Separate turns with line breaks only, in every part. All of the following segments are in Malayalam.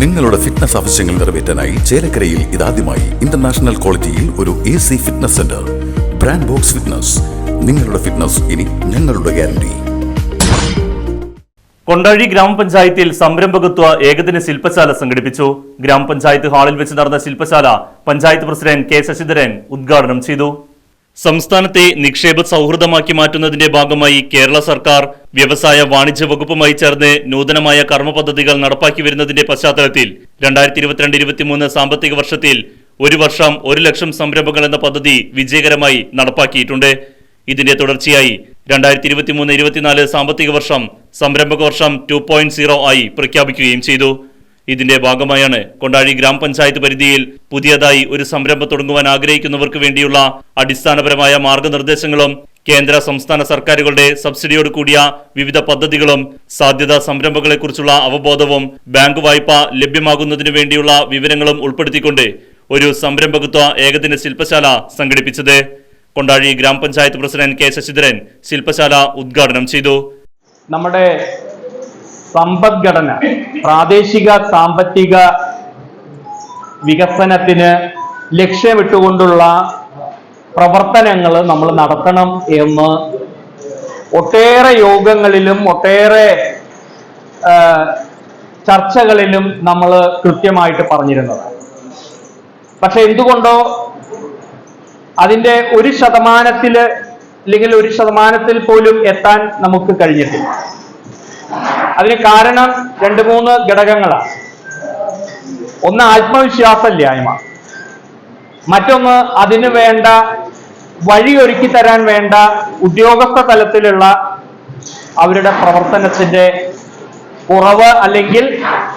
നിങ്ങളുടെ ഫിറ്റ്നസ് ആവശ്യങ്ങൾ നിറവേറ്റാനായി ചേലക്കരയിൽ ഇതാദ്യമായി ഇന്റർനാഷണൽ ക്വാളിറ്റിയിൽ ഒരു A C fitness centre brand box fitness നിങ്ങളുടെ ഫിറ്റ്നസ് ഇനി ഞങ്ങളുടെ ഗ്യാരണ്ടി
കൊണ്ടാഴി ഗ്രാമപഞ്ചായത്തിൽ സംരംഭകത്വ ഏകദിന ശില്പശാല സംഘടിപ്പിച്ചു. ഗ്രാമപഞ്ചായത്ത് ഹാളിൽ വെച്ച് നടന്ന ശില്പശാല പഞ്ചായത്ത് പ്രസിഡന്റ് കെ ശശിധരൻ ഉദ്ഘാടനം ചെയ്തു. സംസ്ഥാനത്തെ നിക്ഷേപ സൗഹൃദമാക്കി മാറ്റുന്നതിന്റെ ഭാഗമായി കേരള സർക്കാർ വ്യവസായ വാണിജ്യ വകുപ്പുമായി ചേർന്ന് നൂതനമായ കർമ്മ പദ്ധതികൾ നടപ്പാക്കി വരുന്നതിന്റെ പശ്ചാത്തലത്തിൽ രണ്ടായിരത്തി ഇരുപത്തിരണ്ട് ഇരുപത്തിമൂന്ന് സാമ്പത്തിക വർഷത്തിൽ ഒരു വർഷം ഒരു ലക്ഷം സംരംഭങ്ങൾ എന്ന പദ്ധതി വിജയകരമായി നടപ്പാക്കിയിട്ടുണ്ട്. ഇതിന്റെ തുടർച്ചയായി രണ്ടായിരത്തി ഇരുപത്തിമൂന്ന് ഇരുപത്തിനാല് സാമ്പത്തിക വർഷം സംരംഭക വർഷം ടു പോയിന്റ് സീറോ ആയി പ്രഖ്യാപിക്കുകയും ചെയ്തു. ഇതിന്റെ ഭാഗമായാണ് കൊണ്ടാഴി ഗ്രാമപഞ്ചായത്ത് പരിധിയിൽ പുതിയതായി ഒരു സംരംഭം തുടങ്ങുവാൻ ആഗ്രഹിക്കുന്നവർക്ക് വേണ്ടിയുള്ള അടിസ്ഥാനപരമായ മാർഗനിർദ്ദേശങ്ങളും കേന്ദ്ര സംസ്ഥാന സർക്കാരുകളുടെ സബ്സിഡിയോട് കൂടിയ വിവിധ പദ്ധതികളും സാധ്യതാ സംരംഭങ്ങളെക്കുറിച്ചുള്ള അവബോധവും ബാങ്ക് വായ്പ ലഭ്യമാകുന്നതിനു വേണ്ടിയുള്ള വിവരങ്ങളും ഉൾപ്പെടുത്തിക്കൊണ്ട് ഒരു സംരംഭകത്വ ഏകദിന ശില്പശാല സംഘടിപ്പിച്ചത്. കൊണ്ടാഴി ഗ്രാമപഞ്ചായത്ത് പ്രസിഡന്റ് കെ ശശിധരൻ ശില്പശാല ഉദ്ഘാടനം ചെയ്തു.
നമ്മുടെ സമ്പദ്ഘടന പ്രാദേശിക സാമ്പത്തിക വികസനത്തിന് ലക്ഷ്യമിട്ടുകൊണ്ടുള്ള പ്രവർത്തനങ്ങൾ നമ്മൾ നടത്തണം എന്ന് ഒട്ടേറെ യോഗങ്ങളിലും ഒട്ടേറെ ചർച്ചകളിലും നമ്മൾ കൃത്യമായിട്ട് പറഞ്ഞിരുന്നത്. പക്ഷെ എന്തുകൊണ്ടോ അതിന്റെ ഒരു ശതമാനത്തിൽ അല്ലെങ്കിൽ ഒരു ശതമാനത്തിൽ പോലും എത്താൻ നമുക്ക് കഴിഞ്ഞിട്ടില്ല. അതിന് കാരണം രണ്ട് മൂന്ന് ഘടകങ്ങളാണ് ഒന്ന് ആത്മവിശ്വാസമില്ലായ്മ. മറ്റൊന്ന് അതിന് വേണ്ട വഴിയൊരുക്കി തരാൻ വേണ്ട ഉദ്യോഗസ്ഥ തലത്തിലുള്ള അവരുടെ പ്രവർത്തനത്തിന്റെ കുറവ് അല്ലെങ്കിൽ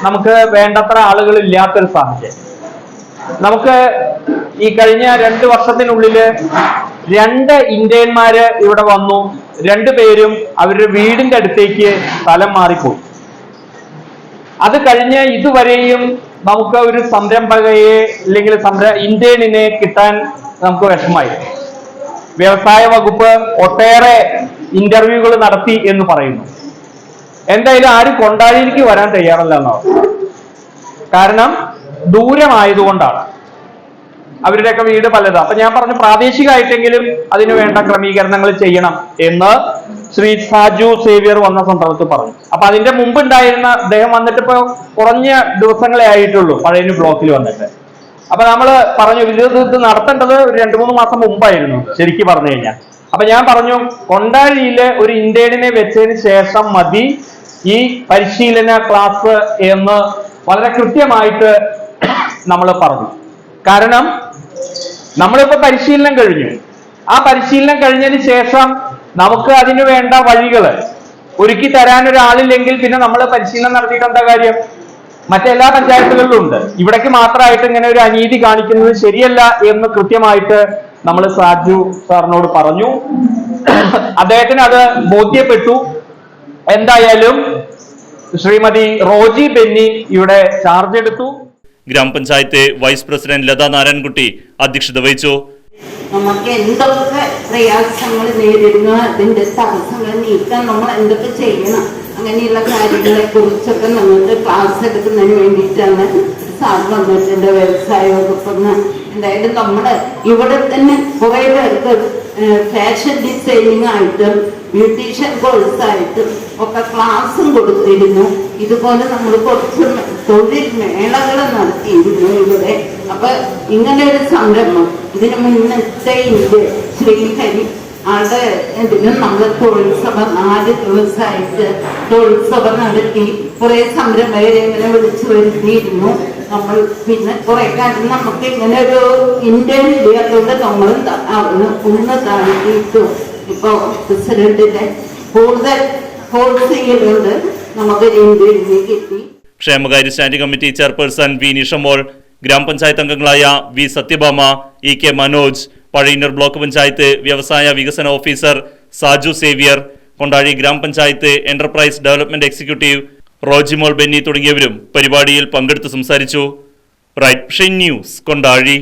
നമുക്ക് വേണ്ടത്ര ആളുകൾ ഇല്ലാത്തൊരു സാഹചര്യം. നമുക്ക് ഈ കഴിഞ്ഞ രണ്ട് വർഷത്തിനുള്ളിൽ രണ്ട് ഇന്ത്യന്മാര് ഇവിടെ വന്നു. രണ്ടുപേരും അവരുടെ വീടിന്റെ അടുത്തേക്ക് സ്ഥലം മാറിപ്പോയി. അത് കഴിഞ്ഞ് ഇതുവരെയും നമുക്ക് ഒരു സംരംഭകയെ അല്ലെങ്കിൽ സംര ഇന്ത്യനിനെ കിട്ടാൻ നമുക്ക് വിഷമായി വ്യവസായ വകുപ്പ് ഒട്ടേറെ ഇന്റർവ്യൂകൾ നടത്തി എന്ന് പറയുന്നു. എന്തായാലും ആരും കൊണ്ടാടിയിലേക്ക് വരാൻ തയ്യാറല്ല എന്നാണ്. കാരണം ദൂരമായതുകൊണ്ടാണ് അവരുടെയൊക്കെ വീട് പലതാണ് അപ്പൊ ഞാൻ പറഞ്ഞു പ്രാദേശികമായിട്ടെങ്കിലും അതിന് വേണ്ട ക്രമീകരണങ്ങൾ ചെയ്യണം എന്ന് ശ്രീ സാജു സേവിയർ വന്ന സന്ദർഭത്തിൽ പറഞ്ഞു. അപ്പൊ അതിന്റെ മുമ്പ് ഉണ്ടായിരുന്ന അദ്ദേഹം വന്നിട്ട് ഇപ്പൊ കുറഞ്ഞ ദിവസങ്ങളെ ആയിട്ടുള്ളൂ പഴയ ബ്ലോക്കിൽ വന്നിട്ട്. അപ്പൊ നമ്മൾ പറഞ്ഞു ഇത് നടത്തേണ്ടത് ഒരു രണ്ടു മൂന്ന് മാസം മുമ്പായിരുന്നു ശരിക്കും പറഞ്ഞു കഴിഞ്ഞാൽ. അപ്പൊ ഞാൻ പറഞ്ഞു കൊണ്ടാഴിയിൽ ഒരു ഇന്ത്യനെ വെച്ചതിന് ശേഷം മതി ഈ പരിശീലന ക്ലാസ് എന്ന് വളരെ കൃത്യമായിട്ട് നമ്മൾ പറഞ്ഞു. കാരണം നമ്മളിപ്പോ പരിശീലനം കഴിഞ്ഞു. ആ പരിശീലനം കഴിഞ്ഞതിന് ശേഷം നമുക്ക് അതിന് വേണ്ട വഴികൾ ഒരുക്കി തരാൻ ഒരാളില്ലെങ്കിൽ പിന്നെ നമ്മൾ പരിശീലനം നടത്തിയിട്ട് എന്താ കാര്യം? മറ്റെല്ലാ പഞ്ചായത്തുകളിലും ഉണ്ട്. ഇവിടേക്ക് മാത്രമായിട്ട് ഇങ്ങനെ ഒരു അനീതി കാണിക്കുന്നത് ശരിയല്ല എന്ന് കൃത്യമായിട്ട് നമ്മൾ സാജു സാറിനോട് പറഞ്ഞു. അദ്ദേഹത്തിന് അത് ബോധ്യപ്പെട്ടു. എന്തായാലും ശ്രീമതി റോജി ബെന്നി ഇവിടെ ചാർജ് എടുത്തു.
ഗ്രാമപഞ്ചായത്ത് വൈസ് പ്രസിഡന്റ് ലതാ നാരായൺകുട്ടി അധ്യക്ഷത വഹിച്ചു.
നമുക്ക് എന്തൊക്കെ പ്രയാസങ്ങൾ നേരിടുന്ന അതിന്റെ തടസ്സങ്ങൾ നീക്കാൻ നമ്മൾ എന്തൊക്കെ ചെയ്യണം അങ്ങനെയുള്ള കാര്യങ്ങളെ കുറിച്ചൊക്കെ നമുക്ക് ക്ലാസ് എടുക്കുന്നതിന് വേണ്ടിയിട്ടാണ് സാർ വന്നിട്ടുണ്ട് വ്യവസായ വകുപ്പെന്ന് എന്തായാലും നമ്മൾ ഇവിടെ തന്നെ കുറെ പേർക്ക് ഫാഷൻ ഡിസൈനിങ് ആയിട്ടും ബ്യൂട്ടീഷ്യൻ കോഴ്സായിട്ടും ഒക്കെ ക്ലാസ്സും കൊടുത്തിരുന്നു. ഇതുപോലെ നമ്മൾ കുറച്ച് തൊഴിൽ മേളകൾ നടത്തിയിരുന്നു ഇവിടെ. അപ്പൊ ഇങ്ങനെ ഒരു സംരംഭം. ഇതിനു മുന്നത്തെ ഇന്ത്യ ശ്രീഹരി ആളുടെ ഇതിന് നമ്മൾ തൊഴിൽസഭ നാല് ദിവസമായിട്ട് തൊഴിൽസഭ നടത്തി കുറെ സംരംഭകരെ ഇങ്ങനെ വിളിച്ചു വരുത്തിയിരുന്നു. നമ്മൾ പിന്നെ കുറെ കാര്യം നമുക്ക് ഇങ്ങനെ ഒരു ഇന്ത്യൻ ഇല്ലാത്തതുകൊണ്ട് നമ്മൾ ഒന്ന് താഴ്ത്തിയിട്ടു. ഇപ്പൊ പ്രസിഡന്റിന്റെ കൂടുതൽ ഫോഴ്സ് ചെയ്യുന്നുണ്ട് നമുക്ക് ഇന്ത്യയിൽ കിട്ടി
ക്ഷേമകാര്യ standing committee chairperson V Nishamol grama panchayat അംഗങ്ങളായ V Sathyabhama E K Manoj Pazhayannur block panchayat വ്യവസായ വികസന officer Saju Xavier Kondazhi grama panchayat enterprise development executive Rojimol Benny തുടങ്ങിയവരും പരിപാടിയിൽ പങ്കെടുത്ത് സംസാരിച്ചു. Right News Kondazhi.